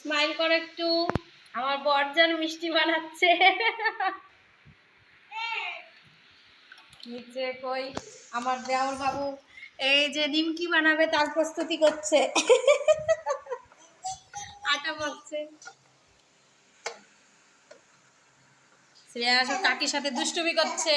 Smile করো একটু। আমার বরজান মিষ্টি বানাচ্ছে। নিচে কই? আমার দেওর বাবু। এই যে নিমকি বানাবে, তার প্রস্তুতি করছে। আটা মাখছে। শ্রেয়া কাকির সাথে দুষ্টুমি করছে।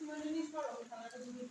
মানে নিস করো, খানাটা তুমি